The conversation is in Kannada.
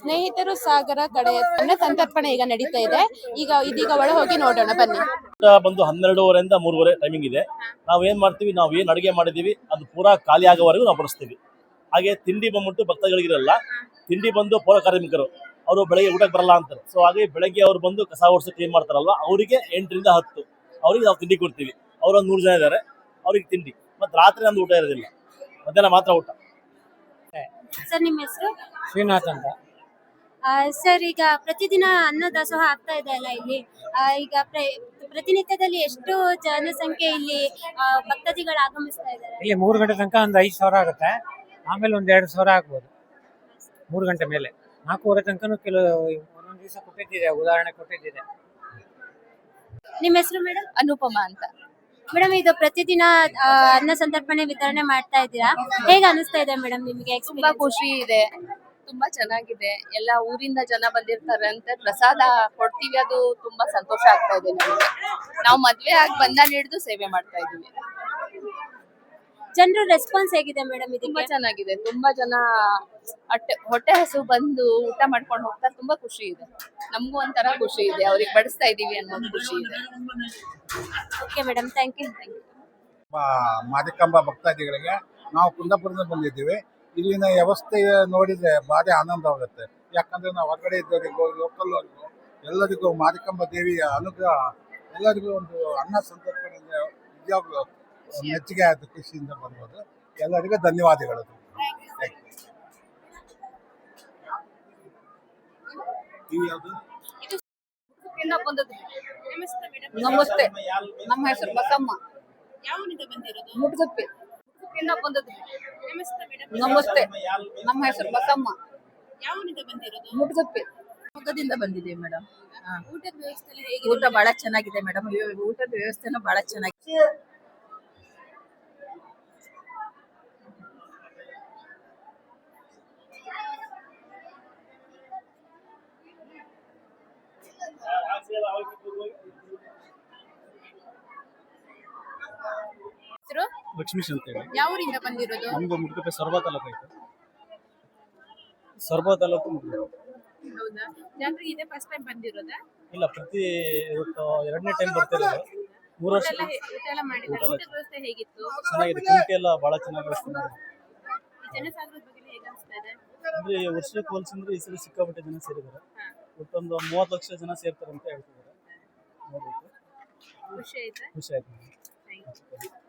ಸ್ನೇಹಿತರು ಸಾಗರ ಕಡೆ ಅನ್ನ ಸಂತರ್ಪಣೆ ಈಗ ನಡೀತಾ ಇದೆ. ಈಗ ಇದೀಗ ಒಳ ಹೋಗಿ ನೋಡೋಣ ಬನ್ನಿ. ಬಂದು ಹನ್ನೆರಡೂವರೆಯಿಂದ ಮೂರುವರೆ ಟೈಮಿಂಗ್ ಇದೆ. ನಾವು ಏನ್ ಮಾಡ್ತೀವಿ ನಾವು ಏನ್ ಅಡುಗೆ ಮಾಡಿದೀವಿ ಅದು ಪೂರಾ ಖಾಲಿ ಆಗೋವರೆಗೂ ನಾವು ಬಡಿಸ್ತೀವಿ. ಹಾಗೆ ತಿಂಡಿ ಬಂದ್ಬಿಟ್ಟು ಭಕ್ತಗಳಿಗಿರಲ್ಲ ತಿಂಡಿ ಬಂದು ಪೌರ ಕಾರ್ಮಿಕರು ಅವರು ಬೆಳಗ್ಗೆ ಊಟಕ್ಕೆ ಬರಲ್ಲ ಅಂತಾರೆ. ಸೊ ಹಾಗೆ ಬೆಳಗ್ಗೆ ಅವ್ರು ಬಂದು ಕಸ ಓಡಿಸಿ ಕ್ಲೀನ್ ಮಾಡ್ತಾರಲ್ವ ಅವರಿಗೆ ಎಂಟರಿಂದ ಹತ್ತು ಅವ್ರಿಗೆ ನಾವು ತಿಂಡಿ ಕೊಡ್ತೀವಿ. ಅವ್ರು ಒಂದು ನೂರು ಜನ ಇದ್ದಾರೆ ಅವ್ರಿಗೆ ತಿಂಡಿ. ಮತ್ತು ರಾತ್ರಿ ನಮ್ದು ಊಟ ಇರೋದಿಲ್ಲ. ಮಧ್ಯಾಹ್ನ ಮಾತ್ರ ಊಟ. ಸರ್ ನಿಮ್ಮ ಹೆಸರು? ಶ್ರೀನಾಥ್ ಅಂತ. ಸರ್ ಈಗ ಪ್ರತಿದಿನ ಅನ್ನದಾಸೋಹ ಆಗ್ತಾ ಇದೆ ಅಲ್ಲ ಇಲ್ಲಿ? ಆ, ಈಗ ಪ್ರ- ಪ್ರತಿನಿತ್ಯದಲ್ಲಿ ಎಷ್ಟು ಜನಸಂಖ್ಯೆ ಇಲ್ಲಿ ಆ, ಭಕ್ತಾದಿಗಳು ಆಗಮಿಸ್ತಾ ಇದ್ದಾರೆ? ಇಲ್ಲಿ ಮೂರು ಗಂಟೆ ತನಕ ಒಂದು ಐದು ಸಾವಿರ ಆಗುತ್ತೆ. ಆಮೇಲೆ ಒಂದು ಎರಡು ಸಾವಿರ ಆಗ್ಬೋದು. ಮೂರು ಗಂಟೆ ಮೇಲೆ. ನಾಲ್ಕೂವರೆ ತನಕನೂ ಕೆಲವು ಒಂದೊಂದು ದಿವಸ ಕೊಟ್ಟಿದ್ದಿದೆ ಉದಾಹರಣೆ ಕೊಟ್ಟಿದ್ದಿದೆ. ನಿಮ್ಮ ಹೆಸರು ಮೇಡಮ್? ಅನುಪಮ ಅಂತ. ಮೇಡಮ್ ಇದು ಪ್ರತಿದಿನ ಆ, ಅನ್ನ ಸಂತರ್ಪಣೆ ವಿತರಣೆ ಮಾಡ್ತಾ ಇದ್ದೀರಾ? ಹೇಗೆ ಅನಿಸ್ತಾ ಇದೆ ಮೇಡಮ್ ನಿಮಗೆ ತುಂಬಾ ಖುಷಿ ಇದೆ. ತುಂಬಾ ಚೆನ್ನಾಗಿದೆ. ಎಲ್ಲ ಊರಿಂದ ಜನ ಬಂದಿರ್ತಾರೆ ಅಂತ ಪ್ರಸಾದ ಕೊಡ್ತೀವಿ ಅದು ತುಂಬಾ ಸಂತೋಷ ಆಗ್ತಾ ಇದೆ ನಮಗೆ. ನಾವು ಮದ್ವೆ ಆಗಿ ಬಂದ ಹಿಡಿದು ಸೇವೆ ಮಾಡ್ತಾ ಇದೀವಿ ಜನರ ರೆಸ್ಪಾನ್ಸ್ ಹೇಗಿದೆ ಮೇಡಮ್ ತುಂಬಾ ಇದಕ್ಕೆ ಚೆನ್ನಾಗಿದೆ. ತುಂಬಾ ಜನ ಹೊಟ್ಟೆ ಹೊಟ್ಟೆ ಹಸು ಬಂದು ಊಟ ಮಾಡ್ಕೊಂಡು ಹೋಗ್ತಾರೆ ತುಂಬಾ ಖುಷಿ ಇದೆ. ನಮಗೂ ಒಂಥರ ಖುಷಿ ಇದೆ. ಅವ್ರಿಗೆ ಬಡಿಸ್ತಾ ಇದೀವಿ ಅನ್ನೋದು ಖುಷಿ ಇದೆ. ಓಕೆ ಮೇಡಮ್ ಥ್ಯಾಂಕ್ ಯು ಮಾದಿಕಂಬ ಭಕ್ತಾದಿಗಳಿಗೆ ನಾವು ಕುಂದಾಪುರದಿಂದ ಬಂದಿದ್ದೀವಿ. ಇಲ್ಲಿನ ವ್ಯವಸ್ಥೆ ನೋಡಿದ್ರೆ ಭಾರಿ ಆನಂದವಾಗುತ್ತೆ ಯಾಕಂದ್ರೆ ನಾವು ಹೊರಗಡೆ ಇದ್ದವರಿಗೂ ಲೋಕಲ್ ಅವರಿಗೂ ಎಲ್ಲರಿಗೂ ಮಾರಿಕಂಬ ದೇವಿಯ ಅನುಗ್ರಹ ಎಲ್ಲರಿಗೂ ಒಂದು ಅನ್ನ ಸಂದರ್ಭದಿಂದ ನಿಜವಾಗ್ಲೂ ಮೆಚ್ಚುಗೆ ಆದ ಖುಷಿಯಿಂದ ಬರ್ಬೋದು ಎಲ್ಲರಿಗೂ ಧನ್ಯವಾದಗಳು? ನಮಸ್ತೆ ನಮ್ಮ ಹೆಸರು ಬಸಮ್ಮ. ಮುಟ್ಗುಪ್ಪಿ ನಮಸ್ತೆ ನಮ್ಮ ಹೆಸರು ಬಸಮ್ಮ. ಮುಟ್ಗುಪ್ಪಿ ಮುಖದಿಂದ ಬಂದಿದ್ದೀವಿ ಮೇಡಮ್. ಊಟ ಬಹಳ ಚೆನ್ನಾಗಿದೆ ಮೇಡಮ್. ಊಟದ ವ್ಯವಸ್ಥೆನೂ ಬಹಳ ಚೆನ್ನಾಗಿದೆ ಲಕ್ಷ್ಮೀಶ್ ಅಂತ ಹೇಳಿ ಯಾವ ಊರಿಂದ ಬಂದಿರೋದು? ನಮ್ದು ಮುಡ್ಕಪ್ಪೆ ಸೊರಬ ತಾಲೂಕು ಆಯ್ತು. ಸೊರಬ ತಾಲೂಕು ಮುಡ್ಕಪ್ಪೆ. ಹೌದಾ? ಜನರು ಇದೇ ಫಸ್ಟ್ ಟೈಮ್ ಬಂದಿರೋದಾ? ಇಲ್ಲ ಪ್ರತಿ ಇವತ್ತು ಎರಡನೇ ಟೈಮ್ ಬರ್ತಿರೋದು. ಮೂರು ವರ್ಷ ಊಟ ಎಲ್ಲ ಹೇ- ಊಟ ಎಲ್ಲ ಮಾಡಿದ್ದಾರೆ ಊಟದ ವ್ಯವಸ್ಥೆ ಹೇಗಿತ್ತು? ಚೆನ್ನಾಗಿದೆ. ಕುಂಟಿ ಎಲ್ಲ ಬಹಳ ಚೆನ್ನಾಗಿ ವ್ಯವಸ್ಥೆ ಮಾಡಿದ್ದಾರೆ. ಈ ಜನಸಾಗರದ ಬಗ್ಗೆ ಹೇಗೆ ಅನಿಸ್ತಾ ಇದೆ? ಅಂದ್ರೆ ಈ ವರ್ಷಕ್ಕೆ ಹೋಲಿಸಿದ್ರೆ ಈ ಸಲ ಸಿಕ್ಕಾಪಟ್ಟೆ ಜನ ಸೇರಿದ್ದಾರೆ. ಒಟ್ಟೊಂದು ಮೂವತ್ತು ಲಕ್ಷ ಜನ ಸೇರ್ತಾರೆ ಅಂತ ಹೇಳ್ತಿದ್ದಾರೆ. ನೋಡ್ಬೇಕು. ಖುಷಿ ಆಯ್ತಾ? ಖುಷಿ ಆಯ್ತು. ನನಗೆ.